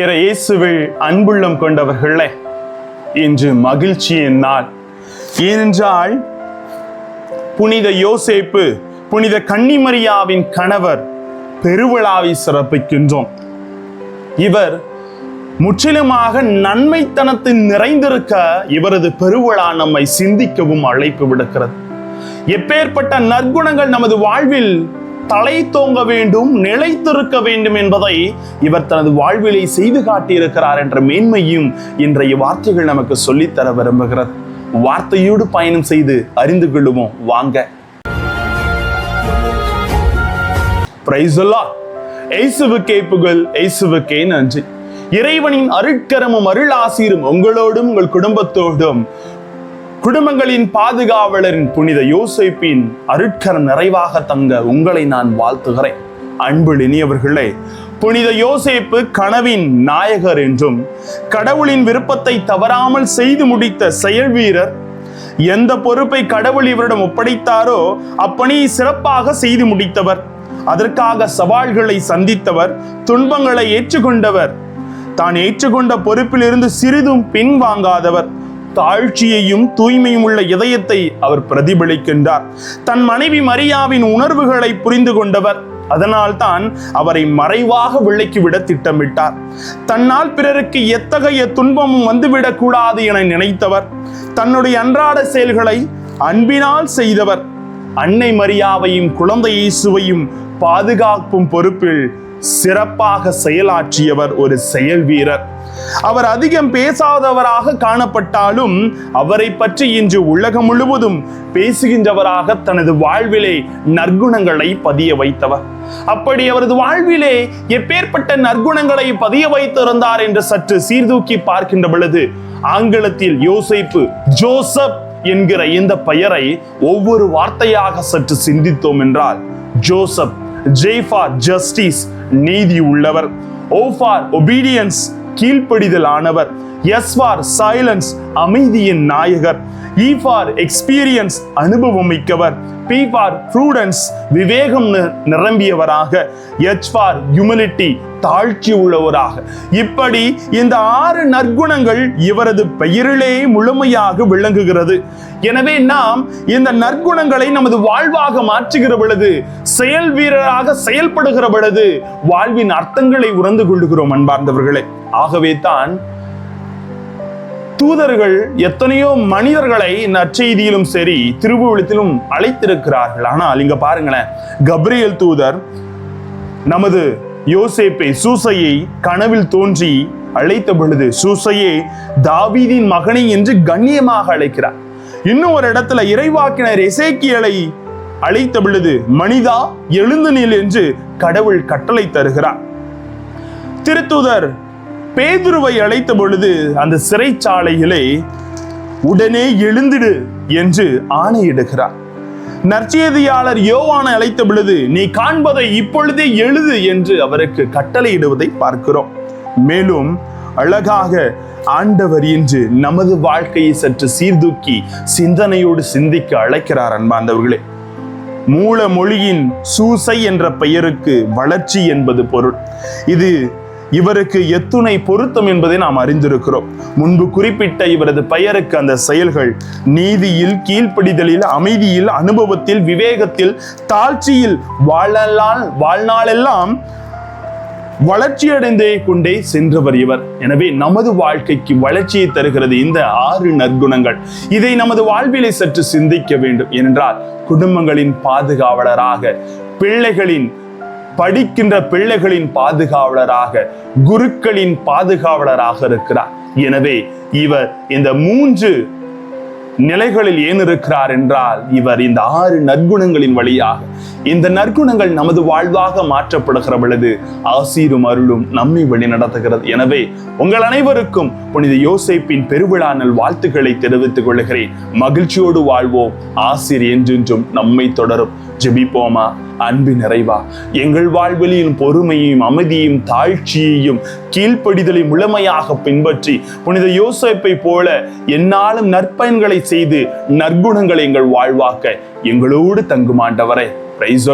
இற இயேசுவில் அன்புள்ளம் கொண்டவர்களே இன்று மகிழ்ச்சியின் நாள். ஏனென்றால் புனித யோசேப்பு புனித கன்னிமரியாவின் கணவர் பெருவிழாவை சிறப்பிக்கின்றோம். இவர் முற்றிலுமாக நன்மைத்தனத்தில் நிறைந்திருக்க இவரது பெருவிழா நம்மை சிந்திக்கவும் அழைப்பு விடுக்கிறது. எப்பேற்பட்ட நற்குணங்கள் நமது வாழ்வில் தலை தோங்க வேண்டும் நிலைத்திருக்க வேண்டும் என்பதை இவர் தனது வாழ்விலை செய்து காட்டியிருக்கிறார் என்ற மேன்மையும் இன்றைய வார்த்தைகள் நமக்கு சொல்லித்தர விரும்புகிறது. வார்த்தையோடு பயணம் செய்து அறிந்து கொள்ளுவோம் வாங்க. பிரைசுல்லா இயேசுவுக்கே புகழ் இயேசுவுக்கே நன்றி. இறைவனின் அருட்கரமும் அருளாசீரும் உங்களோடும் உங்கள் குடும்பத்தோடும் குடும்பங்களின் பாதுகாவலரின் புனித யோசிப்பின் அருட்கரம் நிறைவாக தங்க உங்களை நான் வாழ்த்துகிறேன். அன்பு இனியவர்களே புனித யோசேப்பு கனவின் நாயகர் என்றும் கடவுளின் விருப்பத்தை தவறாமல் செய்து முடித்த செயல் வீரர் எந்த பொறுப்பை கடவுள் இவரிடம் ஒப்படைத்தாரோ அப்பணியை சிறப்பாக செய்து முடித்தவர் அதற்காக சவால்களை சந்தித்தவர் துன்பங்களை ஏற்றுக்கொண்டவர் தான் ஏற்றுக்கொண்ட பொறுப்பிலிருந்து சிறிதும் பின்வாங்காதவர் தாழ்ச்சியையும் தூய்மையும் உள்ள இதயத்தை அவர் பிரதிபலிக்கின்றார். தன் மனைவி மரியாவின் உணர்வுகளை புரிந்து கொண்டவர். அதனால் தான் அவரை மறைவாக விலக்கிவிட திட்டமிட்டார். தன்னால் பிறருக்கு எத்தகைய துன்பமும் வந்துவிடக் கூடாது என நினைத்தவர். தன்னுடைய அன்றாட செயல்களை அன்பினால் செய்தவர். அன்னை மரியாவையும் குழந்தை இயேசுவையும் பாதுகாப்பும் பொறுப்பில் சிறப்பாக செயலாற்றியவர் ஒரு செயல் வீரர். அவர் அதிகம் பேசாதவராக காணப்பட்டாலும் அவரை பற்றி இன்று உலகம் முழுவதும் பேசுகின்றவராக தனது வாழ்விலே நற்குணங்களை பதிய வைத்தவர். அப்படி அவரது வாழ்விலே எப்பேற்பட்ட நற்குணங்களை பதிய வைத்திருந்தார் என்று சற்று சீர்தூக்கி பார்க்கின்ற பொழுது ஆங்கிலத்தில் யோசைப்பு ஜோசப் என்கிற இந்த பெயரை ஒவ்வொரு வார்த்தையாக சற்று சிந்தித்தோம் என்றால் ஜோசப் ஜெய் ஃபார் ஜஸ்டிஸ் நீதி உள்ளவர். ஓ ஃபார் ஒபீடியன்ஸ் கீழ்ப்படிதல் ஆனவர் எஸ் ஃபார் சைலன்ஸ் அமைதியின் நாயகர். இ ஃபார் எக்ஸ்பீரியன்ஸ் அனுபவம் மிக்கவர். பி ஃபார் ப்ரூடன்ஸ் விவேகம் நிரம்பியவராக. எச் ஃபார் ஹியூமிலிட்டி தாழ்ச்சி உள்ளவராக. இப்படி இந்த ஆறு நற்குணங்கள் இவரது பெயரிலே முழுமையாக விளங்குகிறது. எனவே நாம் இந்த நற்குணங்களை நமது வாழ்வாக மாற்றுகிற பொழுது செயல் வீரராக செயல்படுகிற பொழுது வாழ்வின் அர்த்தங்களை உணர்ந்து கொள்ளுகிறோம் அன்பார்ந்தவர்களே. ஆகவே தான் தூதர்கள் எத்தனையோ மனிதர்களை நற்செய்தியிலும் சரி திருவுவளத்திலும் அழைத்திருக்கிறார்கள். ஆனால் இங்க பாருங்களேன் கப்ரியல் தூதர் நமது யோசேப்பை சூசையை கனவில் தோன்றி அழைத்த பொழுது சூசையே தாவீதின் மகனை என்று கண்ணியமாக அழைக்கிறார். இன்னும் ஒரு இடத்துல இறைவாக்கினர் இசைக்கியலை அழைத்த பொழுது மனிதா எழுந்து நில் என்று கடவுள் கட்டளை தருகிறார். திருத்தூதர் பேதுருவை அழைத்த பொழுது அந்த சிறைச்சாலையிலே உடனே எழுந்திடு என்று ஆணையிடுகிறார். நற்செய்தியாளர் யோவானை அழைத்த பொழுது நீ காண்பதை இப்பொழுதே எழுது என்று அவருக்கு கட்டளையிடுவதை பார்க்கிறோம். மேலும் அழகாக ஆண்டவர் இன்று நமது வாழ்க்கையை சற்று சீர்தூக்கி சிந்தனையோடு சிந்திக்க அழைக்கிறார் அன்பாந்தவர்களே மூல மொழியின் சூசை என்ற பெயருக்கு வளர்ச்சி என்பது பொருள். இது இவருக்கு எத்துணை பொருத்தம் என்பதை நாம் அறிந்திருக்கிறோம். முன்பு குறிப்பிட்ட இவரது பெயருக்கு அந்த செயல்கள் நீதியில் கீழ்ப்படிதலில் அமைதியில் அனுபவத்தில் விவேகத்தில் தாழ்ச்சியில் வாழலால் வாழ்நாளெல்லாம் வளர்ச்சியடைந்தே கொண்டே சென்றவர் இவர். எனவே நமது வாழ்க்கைக்கு வளர்ச்சியை தருகிறது இந்த ஆறு நற்குணங்கள். இதை நமது வாழ்விலை சற்று சிந்திக்க வேண்டும். என்றால் குடும்பங்களின் பாதுகாவலராக பிள்ளைகளின் படிக்கின்ற பிள்ளைகளின் பாதுகாவலராக குருக்களின் பாதுகாவலராக இருக்கிறார். எனவே இவர் இந்த மூன்று நிலைகளில் ஏன் இருக்கிறார் என்றால் இவர் இந்த ஆறு நற்குணங்களின் வழியாக இந்த நற்குணங்கள் நமது வாழ்வாக மாற்றப்படுகிற பொழுது ஆசீரும் அருளும் நம்மை வழி நடத்துகிறது. எனவே உங்கள் அனைவருக்கும் புனித யோசைப்பின் பெருவிழா நல் வாழ்த்துக்களை தெரிவித்துக் கொள்கிறேன். மகிழ்ச்சியோடு வாழ்வோம். ஆசிர் என்றென்றும் நம்மை தொடரும். ஜெபிப்போமா? அன்பு நிறைவா. எங்கள் வாழ்வெளியின் பொறுமையையும் அமைதியையும் தாழ்ச்சியையும் கீழ்ப்படிதலை முழுமையாக பின்பற்றி புனித யோசிப்பை போல என்னாலும் நற்பயன்களை செய்து நற்குணங்களை எங்கள் வாழ்வாக்க எங்களோடு தங்குமாண்டவரே. பிரைஸ்